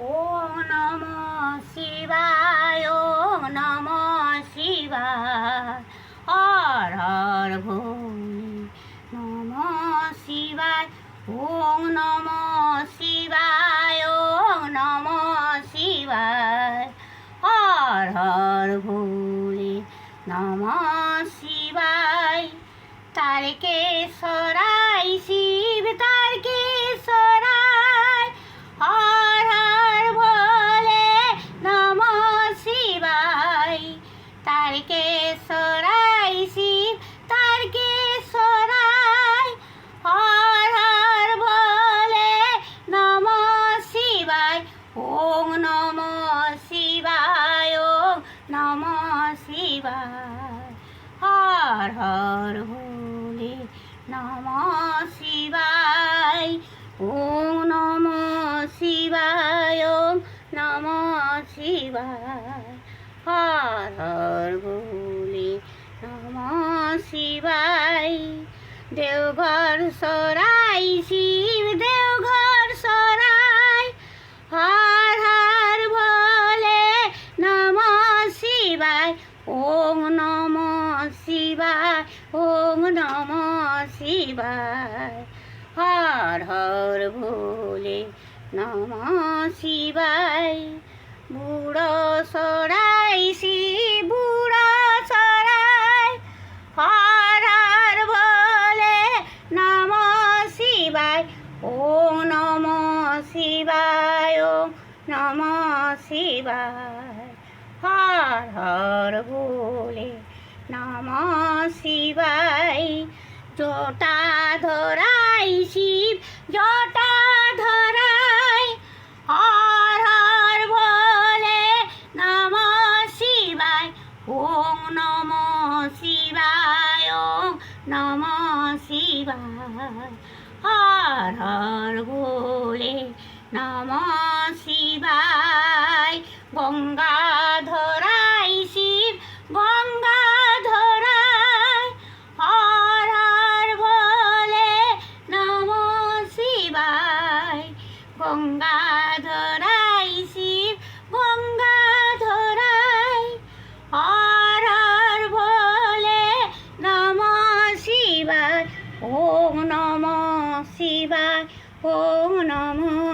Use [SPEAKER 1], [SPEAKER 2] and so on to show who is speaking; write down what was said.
[SPEAKER 1] ওম নম শিবায় নম শিবায়। হর হর ভোলে নম শিবায় ওম নম শিবায় নম শিবায়। হর হর ভোলে নম শিবায়। তারকে শিব তারকে নম শিবায়। হর হর ভোলে নম শিবায়। ওম নম শিবায় ওম নম শিবায়। হর হর ভোলে নম শিবায়। দেওঘর সরাই শিবায়, ওম নম শিবায়, ওম নম শিবায়। হর হর ভোলে নম শিবায়। বুড়ো সরাই শিব বুড়ো সরাই। হর হর ভোলে নম শিবায়, ওম নম শিবায়, ওম নম শিবায়। হর হর ভোলে নম শিবাই জটা ধরাই শিব, জটা ধরাই হর হর ভোলে নম শিবাই ওম নম শিবায় ওম নম শিবায়, হর হর ভোলে নম শিবায়। গঙ্গা ধরাই শিব, গঙ্গা ধরাই। হর হর ভোলে নম শিবায়। গঙ্গা ধরাই শিব, গঙ্গা ধরাই। হর হর ভোলে নম শিবায়। ওম নম শিবায়, ওম নম